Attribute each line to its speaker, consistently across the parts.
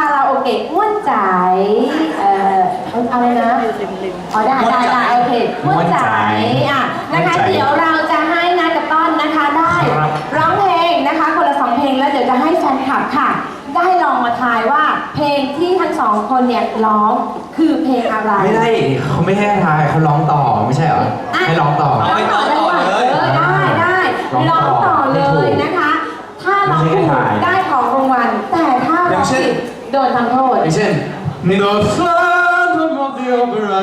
Speaker 1: าราโอเกะม่วนใจายเอ่อเอาอะไรนะอ๋อได้ได้ได้โอเคม่วนใจายอะนะคะเดี๋ยวเราจะให้นัดกับต้อนนะคะได้
Speaker 2: ครับ
Speaker 1: ร้องเพลงนะคะคนละสองเพลงแล้วเดี๋ยวจะให้แฟนคลับค่ะ ได้ลองมาทายว่าเพลงที่ทั้งสองคนเนี่ยร้องคือเพลงอะไร
Speaker 2: ไม่ได้เขาไม่ให้ทายเขาร้องต่อไม่ใช่เหรอ
Speaker 1: อะ
Speaker 2: ให้ร้องต่อ
Speaker 3: เอาไปต่อต่อเลย
Speaker 1: ออได้ได้
Speaker 2: ร้
Speaker 1: ร้อ
Speaker 2: องงต่
Speaker 1: ต่อ
Speaker 2: อ
Speaker 1: เลยนะคะ ถ้าร้องถูก
Speaker 2: ไม่ใช่ถ่าย
Speaker 1: ได้ของรางวัลแต่ถ้า
Speaker 3: อ
Speaker 1: ร้อย่างง
Speaker 3: เช่น
Speaker 1: ผิดโดนทำโทษ
Speaker 2: อย่างเช่น The phantom of the opera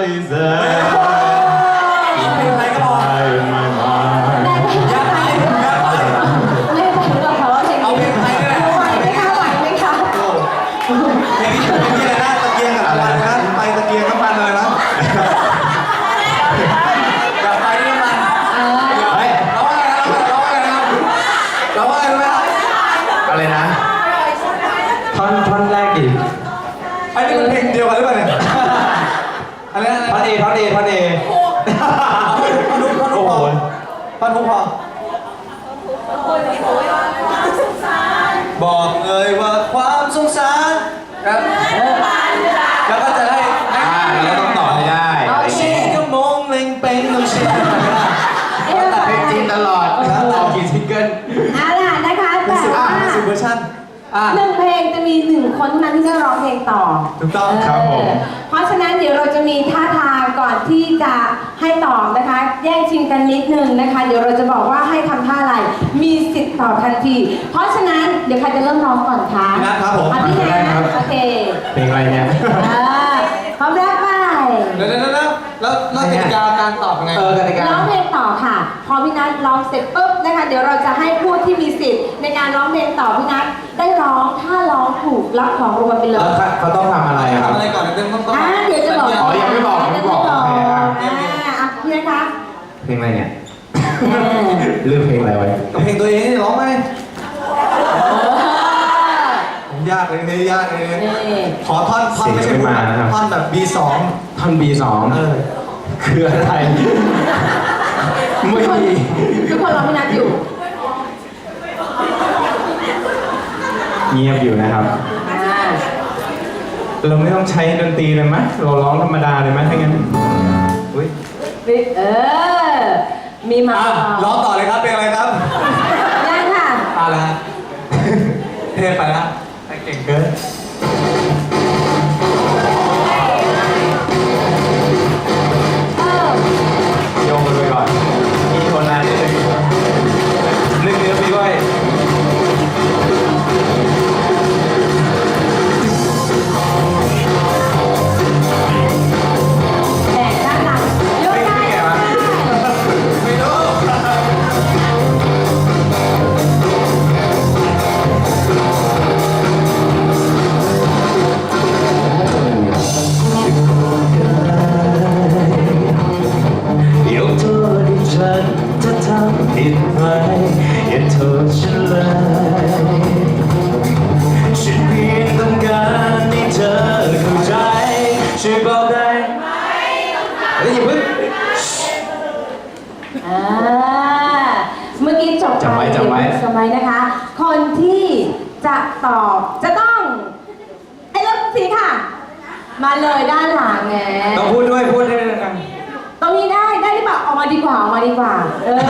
Speaker 3: งสารครับแล้วก็จะให้ให้
Speaker 2: อ่าแล้วก็ต้องต่อให้ได้
Speaker 1: โอเค
Speaker 3: ชีก็มองเล็งเป็นต้องเชื่อ
Speaker 1: เอ๊ะ
Speaker 2: เพลงจีนตลอดออกกี่ซิงเกิล
Speaker 1: เอาล่ะนะคะ
Speaker 3: เป็น
Speaker 1: แต่
Speaker 3: สิบ
Speaker 1: ว่า
Speaker 3: สิบเวอร์ชันอะ
Speaker 1: หนึ่งเพลงจะมีหนึ่งคนเท่านั้นที่จะร้องเพลงต่อ
Speaker 3: ถูกต้อง
Speaker 1: เค
Speaker 2: รับผม
Speaker 1: เพราะฉะนั้นเดี๋ยวเราจะมีท่าทางก่อนที่จะให้ตอบนะคะ แย่งชิงกันนิดนึงนะคะ เดี๋ยวเราจะบอกว่าให้ทำท่าอะไร มีสิทธิ์ตอบทันที เพราะฉะนั้นเดี๋ยวใครจะเริ่มร้องก่อนคะ
Speaker 3: พี่นัทครับผม
Speaker 1: อะพี่
Speaker 2: ได้
Speaker 1: นะครับโอเค
Speaker 2: เพลงอะไรเนี่ย
Speaker 1: อ่าพร้อมแล้วไป
Speaker 3: เดี๋ยวเดี๋ยวเดี๋ยวแล้วแล้วกติกาการตอบยังไง
Speaker 2: เออกติกา
Speaker 1: ร้องเพลงต่อค่ะ พอพี่นัทร้องเสร็จปุ๊บนะคะ เดี๋ยวเราจะให้ผู้ที่มีสิทธิ์ในการร้องเพลงต่อพี่นัท ได้ร้องถ้าร้องถูกรับของรางวัลไปเล
Speaker 2: แล้
Speaker 1: ยว
Speaker 2: เขาต้องทำอะไรอะครับ
Speaker 3: ทำอะไรก่อนเดี๋ยวต้องต้อง
Speaker 1: อ่าเดี๋ยวจะบอก
Speaker 2: อ๋อยังไม่บอกยังไม่บอก
Speaker 1: อ่า
Speaker 2: โอเคครับ
Speaker 1: อะพี่นะคะ
Speaker 2: เพลงอะไรเนี่ย
Speaker 1: เออ
Speaker 2: เลือกเพลงอะไรไว้
Speaker 3: กับเพลงตัวเองนี่ร้องไหม
Speaker 1: เออ
Speaker 3: ผมยากเลยนี่ยากเลย
Speaker 1: นี่
Speaker 3: ขอท่อนท่อนไม่ใช่
Speaker 2: เสียงไม่มานะครับ
Speaker 3: ท่อนแบบ B2
Speaker 2: ท่อน B2
Speaker 3: เออ
Speaker 2: คืออะไร ไม่
Speaker 1: ทุกคน
Speaker 2: มี
Speaker 1: ทุกคนร้องพี่นัทอยู่
Speaker 2: เงียบอยู่นะครับ
Speaker 1: อ่า
Speaker 2: เราไม่ต้องใช้ดนตรีเลยไหมเราร้องธรรมดาเลยไหมถ้างั้นอุ้ย
Speaker 1: เออ มีมา
Speaker 3: อะร้องต่อเลยครับเพลงอะไรครับ
Speaker 1: ยังค่ะ
Speaker 3: เอาละฮะเทไปละเก่งเกิน
Speaker 2: ผิดไปอย่าโทษฉันเลยฉันเพียงต้องการให้เธอเข้าใจช่วยบอกได้ไหมเฮ้ยอย่าเพิ่ง
Speaker 1: อ่าเมื่อกี้จบ
Speaker 2: จำไว้จำไว้
Speaker 1: จำไว้นะคะ คนที่จะตอบจะต้อง ไอ้รถสีค่ะ มาเลยด้านหลังไง
Speaker 2: ต้องพูดด้วยพูดด้วยกัน
Speaker 1: ตรงนี้ได้ได้หรือเปล่าออกมาดีกว่าออกมาดีกว่า เออ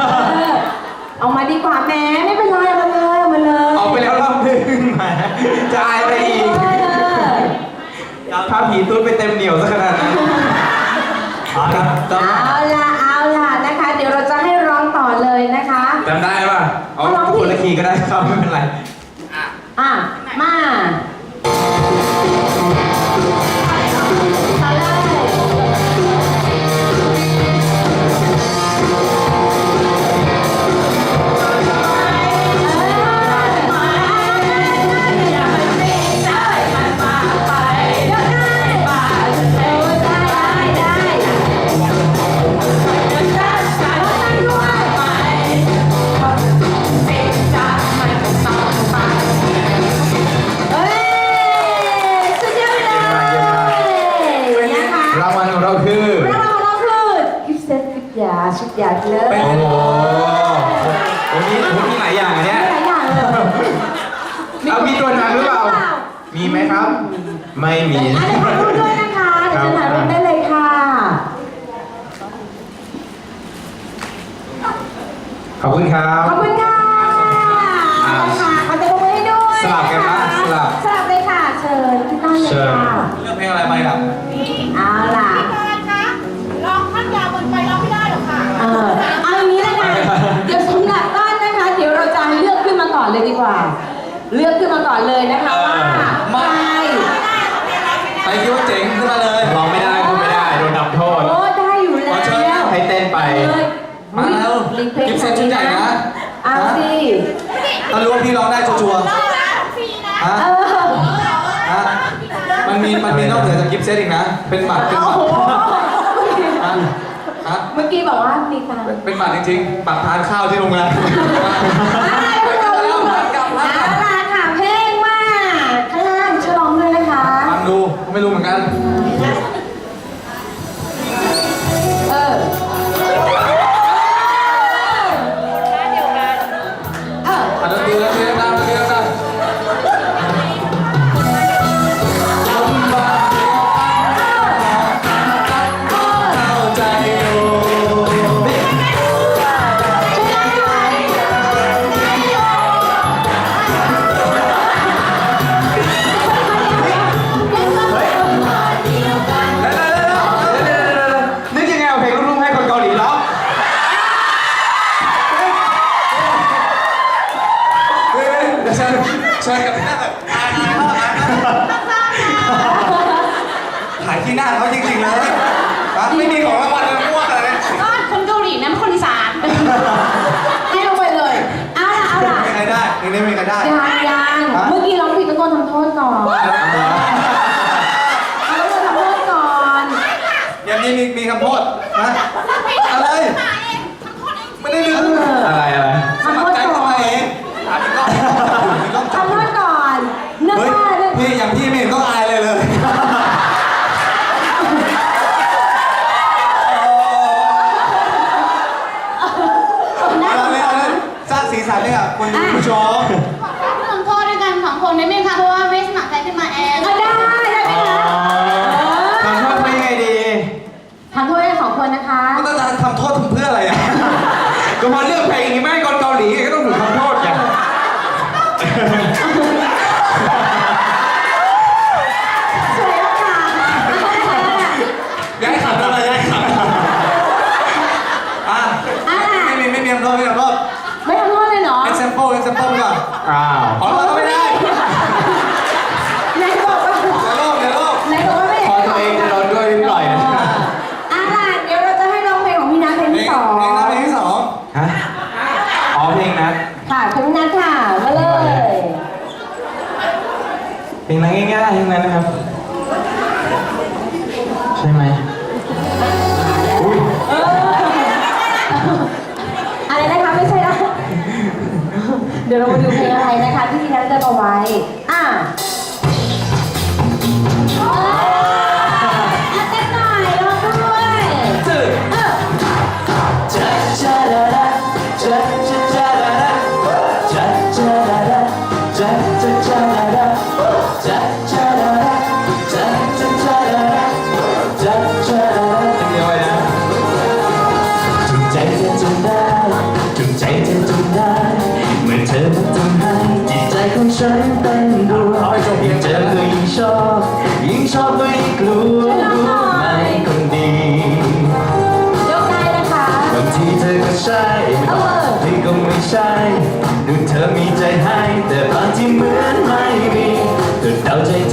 Speaker 1: ออกมาดีกว่าแหม้ไม่เป็นไรเอามาเลยเอามาเลย
Speaker 2: ออกไปแล้วรอบหนึงแหมจะอายไปอีก
Speaker 1: เออ
Speaker 2: พาผีตุ้นไปเต็มเหนียวซะขนาดนั้น
Speaker 3: เอาละต่อ
Speaker 1: เอาล่ะเอาล่ะนะคะ เดี๋ยวเราจะให้ร้องต่อเลยนะคะ
Speaker 2: จำได้ป่ะเอา
Speaker 1: เอาร้องผิด
Speaker 2: คนละคีย์ก็ได้ครับ
Speaker 4: ไม่
Speaker 1: เป็น
Speaker 3: ไร ไม่
Speaker 1: มี
Speaker 3: ไปคิดว่าเจ๋งขึ้นมาเลย
Speaker 4: ร้องไม่ได้พูดไม่ได้โดนทำโทษ
Speaker 1: โอ้ได้อยู่แล้ว
Speaker 3: ขอเชิญ
Speaker 4: ให้เต้นไป
Speaker 1: เลย
Speaker 3: มาแล้ว
Speaker 1: รีเควส
Speaker 3: กิฟต์เซ็ตชุดใหญ่นะ
Speaker 1: เอาสิ
Speaker 3: ถ้ารู้ว่าพี่ร้องได้ชัวร์
Speaker 5: ร้องนะฟรีนะ
Speaker 3: ๆฮะ
Speaker 1: เออ
Speaker 3: ฮะมันมีมันมีนอกเหนือจากกิฟต์เซตอีกนะ เป็นบัตรเป็น
Speaker 1: โอ้
Speaker 3: บัต
Speaker 1: โห
Speaker 3: รฮะฮะ
Speaker 1: เมื่อกี้บอกว่ามีตังค์
Speaker 3: เป็นบัตรจริงๆบัตรทานข้าวที่โรงแรม
Speaker 1: ไปกั น้าเขา
Speaker 3: จ
Speaker 4: ริง
Speaker 3: ๆเลยฮะไม่มีของรางวัลเลยมั่วอะไรเนี่ย
Speaker 5: ก็คนเกาหลีนะคนอีสาน
Speaker 1: ให้ลงไปเลยเอาล่ะเอาล่ะ
Speaker 3: มีใครได้เพลงนี้มีใครได้
Speaker 1: ยังยังเมื่อกี้ร้องผิดต้องโดนทำโทษก่อนเอาต้องโดนทำโทษก่อน
Speaker 3: อย่างนี้มีมีคำโทษนะอะไรไม่ได้ลืม
Speaker 4: อะไรอะไร
Speaker 3: สมัครใจเข้ามาเองถามอีกรอบอีกรอบจับ
Speaker 1: ทำโทษก่อนเนื่อง
Speaker 3: เฮ้ย
Speaker 1: ว่าเรื่อง
Speaker 3: พี่อย่างพี่ไม่เห็นต้องอายเลยเลย เอาเลยเอาเลยสร้างสีสันให้กับคนดูผู้ชม
Speaker 5: ลงโทษด้วยกันสองคนได้ไหมคะเพราะว่าไม่สมัครใจขึ้นมาเอง
Speaker 1: เอาได้ได้ไหมคะ
Speaker 4: ทำโทษไม่ยังไงดี
Speaker 1: ทำโทษให้สองคนนะคะ
Speaker 3: ก็ต้องจะทำโทษเพื่ออะไรอะ
Speaker 4: ก็มาเลือก ฉัเป็นดวยิ่งเจอก็
Speaker 1: ยิ่
Speaker 3: งชอบยิ่งชอ
Speaker 1: บก็
Speaker 3: ยิ่กลัว
Speaker 1: ไหม
Speaker 4: คนดีย
Speaker 1: กได้นะคะบา
Speaker 4: งทีเธอ
Speaker 1: ก็ใช่ที่ก็ไม่
Speaker 2: ใช่ดูเธอมีใจให้ แต่บางทีเหมือน
Speaker 1: ไม่มีแต่เดา
Speaker 2: ใจเธ